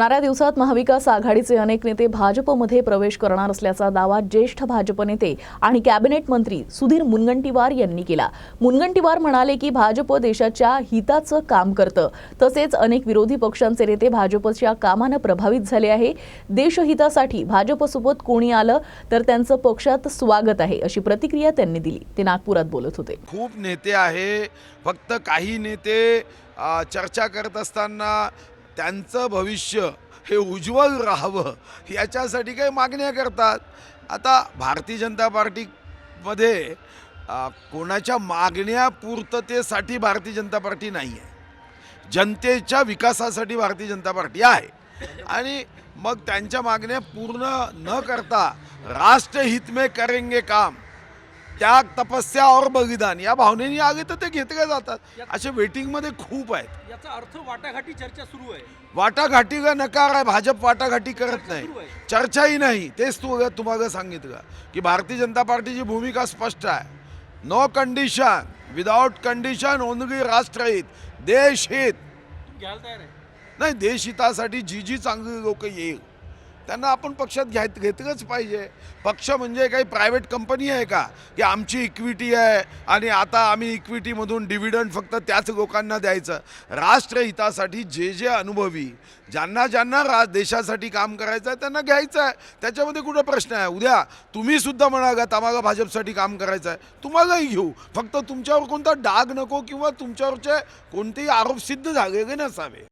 येणाऱ्या दिवसात महाविकास आघाडीचे अनेक नेते भाजपमध्ये प्रवेश करणार असल्याचा दावा ज्येष्ठ भाजप नेते आणि कॅबिनेट मंत्री सुधीर मुनगंटीवार यांनी केला. मुनगंटीवार म्हणाले की भाजप देशाच्या हिताचं काम करतं. तसेच अनेक विरोधी पक्षांचे नेते भाजपच्या कामानं प्रभावित झाले आहे. देशहितासाठी भाजपसोबत कोणी आलं तर त्यांचं पक्षात स्वागत आहे अशी प्रतिक्रिया त्यांनी दिली. ते नागपुरात बोलत होते. खूप नेते आहे फक्त काही नेते चर्चा करत असताना त्यांचं भविष्य हे उज्ज्वल राहावं याच्यासाठी काही मागण्या करतात. आता भारतीय जनता पार्टीमध्ये कोणाच्या मागण्या पूर्ततेसाठी भारतीय जनता पार्टी नाही आहे. जनतेच्या विकासासाठी भारतीय जनता पार्टी आहे. आणि मग त्यांच्या मागण्या पूर्ण न करता राष्ट्रहित में करेंगे काम. त्याग तपस्या और बलिदान या भावनेने आगे तर ते घेतले जातात. असे वेटिंगमध्ये खूप आहेत. याचा अर्थ वाटाघाटी चर्चा सुरू आहे. वाटाघाटीला नकार आहे? भाजप वाटाघाटी करत नाही. चर्चाही नाही. तेच तू तुम्हाला सांगितलं की? भारतीय जनता पार्टीची भूमिका स्पष्ट आहे. No condition without condition only राष्ट्रहित देशहित. घ्यायला तयार आहे. नाही देशहितासाठी जी जी चांगली लोक येईल त्यांना आपण पक्षात घ्याय घेतलंच पाहिजे. पक्ष म्हणजे काही प्रायव्हेट कंपनी आहे का? की आमची इक्विटी आहे आणि आता आम्ही इक्विटीमधून डिव्हिडंड फक्त त्याच लोकांना द्यायचं. राष्ट्रहितासाठी जे जे अनुभवी ज्यांना ज्यांना रा देशासाठी काम करायचं आहे त्यांना घ्यायचं आहे त्याच्यामध्ये कुठं प्रश्न आहे? उद्या तुम्ही सुद्धा आम्हाला भाजपसाठी काम करायचं आहे तुम्हालाही घेऊ. फक्त तुमच्यावर कोणता डाग नको किंवा तुमच्यावरचे कोणतेही आरोप सिद्ध झालेले नसावे.